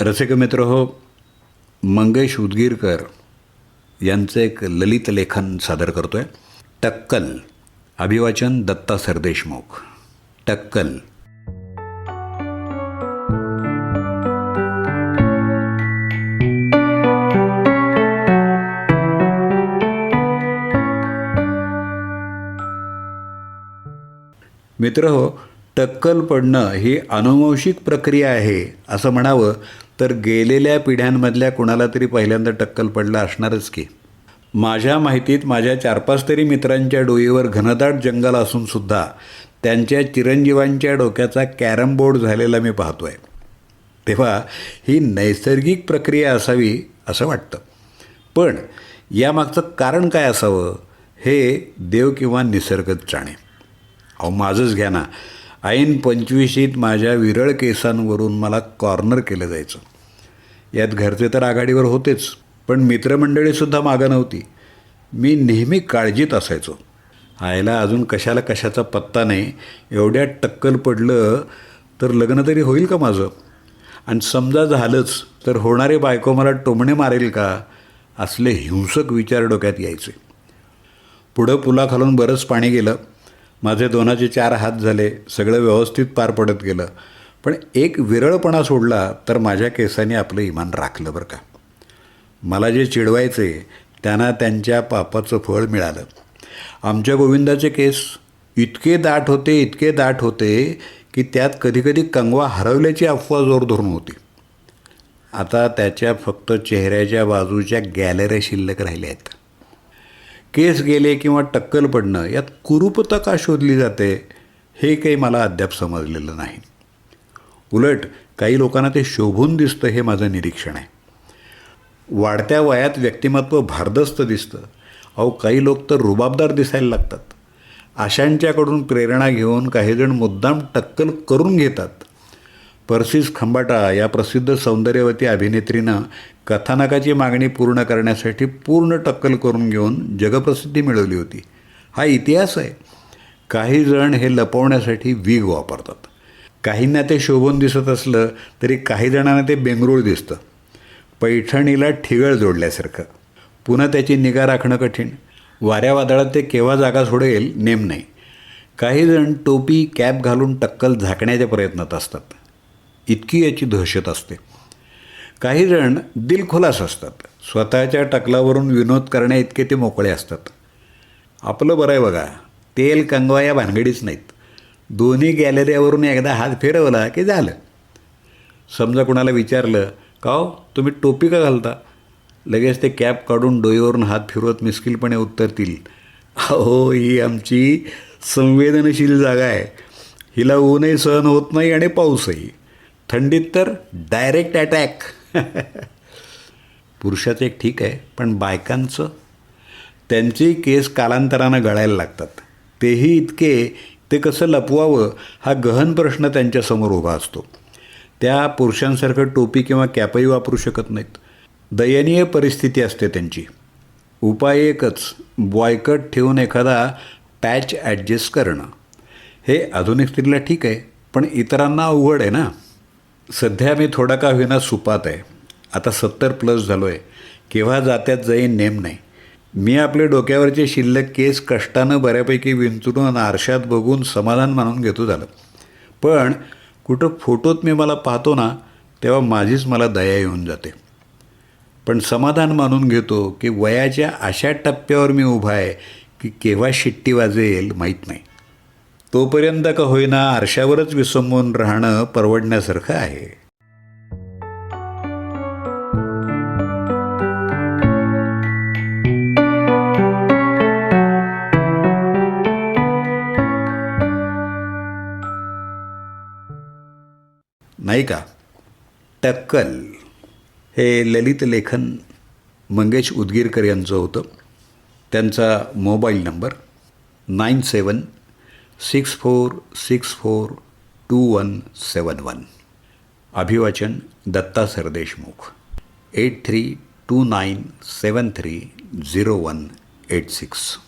रसिक मित्र हो मंगेश उदगीरकर यांचं एक ललित लेखन सादर करतोय. टक्कल अभिवाचन दत्ता सरदेशमुख. टक्कल. मित्र हो टक्कल पडणं ही अनुवंशिक प्रक्रिया आहे असं म्हणावं तर गेलेल्या पिढ्यांमधल्या कुणाला तरी पहिल्यांदा टक्कल पडला असणारच की. माझ्या माहितीत माझ्या चार पाच तरी मित्रांच्या डोईवर घनदाट जंगल असूनसुद्धा त्यांच्या चिरंजीवांच्या डोक्याचा कॅरम बोर्ड झालेला मी पाहतो आहे तेव्हा ही नैसर्गिक प्रक्रिया असावी असं वाटतं. पण यामागचं कारण काय असावं हे देव किंवा निसर्गच जाणे. अहो माझंच घ्या ना. ऐन पंचवीशीत माझ्या विरळ केसांवरून मला कॉर्नर केलं जायचं. यात घरचे तर आघाडीवर होतेच पण मित्रमंडळीसुद्धा मागं नव्हती. मी नेहमी काळजीत असायचो. आयला अजून कशाला कशाचा पत्ता नाही एवढ्या टक्कल पडलं तर लग्न तरी होईल का माझं? आणि समजा झालंच तर होणारे बायको मला टोमणे मारेल का? असले हिंसक विचार डोक्यात यायचे. पुढं पुलाखालून बरंच पाणी गेलं. माझे दोनाचे चार हात झाले सगळं व्यवस्थित पार पडत गेलं. पण एक विरळपणा सोडला तर माझ्या केसाने आपलं इमान राखलं बरं का. मला जे चिडवायचे त्यांना त्यांच्या पापाचं फळ मिळालं. आमच्या गोविंदाचे केस इतके दाट होते इतके दाट होते की त्यात कधीकधी कंगवा हरवल्याची अफवा जोर धरून होती. आता त्याच्या फक्त चेहऱ्याच्या बाजूच्या गॅलऱ्या शिल्लक राहिल्या आहेत. केस गेले किंवा टक्कल पडणं यात कुरूपता का शोधली जाते हे काही मला अद्याप समजलेलं नाही. उलट काही लोकांना ते शोभून दिसतं हे माझं निरीक्षण आहे. वाढत्या वयात व्यक्तिमत्व भारदस्त दिसतं. अहो काही लोक तर रुबाबदार दिसायला लागतात. अशांच्याकडून प्रेरणा घेऊन काहीजण मुद्दाम टक्कल करून घेतात. पर्सिस खंबाटा या प्रसिद्ध सौंदर्यवती अभिनेत्रीनं कथानकाची मागणी पूर्ण करण्यासाठी पूर्ण टक्कल करून घेऊन जगप्रसिद्धी मिळवली होती. हा इतिहास आहे. काही जण हे लपवण्यासाठी वीग वापरतात. काहींना ते शोभून दिसत असलं तरी काही जणांना ते बेंगरूळ दिसतं. पैठणीला ठिगळ जोडल्यासारखं. पुन्हा त्याची निगा राखणं कठीण. वाऱ्या वादळात ते केव्हा जागा सोडेल नेम नाही. काही जण टोपी कॅप घालून टक्कल झाकण्याच्या प्रयत्नात असतात. इतकी याची दहशत असते. काही जण दिलखुलास असतात. स्वतःच्या टकलावरून विनोद करण्या इतके ते मोकळे असतात. आपलं बरं आहे बघा तेल कंगवा या भानगडीच नाहीत. दोन्ही गॅलरीवरून एकदा हात फिरवला की झालं. समजा कुणाला विचारलं का हो तुम्ही टोपी का घालता? लगेच ते कॅप काढून डोईवरून हात फिरवत मिस्किलपणे उत्तरतील अहो ही आमची संवेदनशील जागा आहे. हिला ऊनही सहन होत नाही आणि पाऊसही. थंडीत तर डायरेक्ट अटॅक पुरुषाचं एक ठीक आहे पण बायकांचं. त्यांचेही केस कालांतरानं गळायला लागतात. तेही इतके ते कसं लपवावं हा गहन प्रश्न त्यांच्यासमोर उभा असतो. त्या पुरुषांसारखं टोपी किंवा कॅपही वापरू शकत नाहीत. दयनीय परिस्थिती असते त्यांची. उपाय एकच बॉयकट ठेवून एखादा पॅच ॲडजस्ट करणं. हे आधुनिक स्त्रीला ठीक आहे पण इतरांना अवघड आहे ना? सध्या मी थोडा का होईना सुपात आहे. आता सत्तर प्लस झालो आहे केव्हा जात्यात जाईन नेम नाही. मी आपले डोक्यावरचे शिल्लक केस कष्टानं बऱ्यापैकी विंचरून आरशात बघून समाधान मानून घेतो झालं. पण कुठं फोटोत मी मला पाहतो ना तेव्हा माझीच मला दया येऊन जाते. पण समाधान मानून घेतो की वयाच्या अशा टप्प्यावर मी उभा आहे की केव्हा शिट्टी वाजेल माहीत नाही. तोपर्यंत का होईना आरशावरच विसंबून राहणं परवडण्यासारखं आहे. नाही का टक्कल हे ललित लेखन मंगेश उदगीरकर यांचं होतं. त्यांचा mobile number nine seven six four six four two one seven one. अभिवाचन Datta Sardeshmukh. Eight three two nine seven three zero one eight six.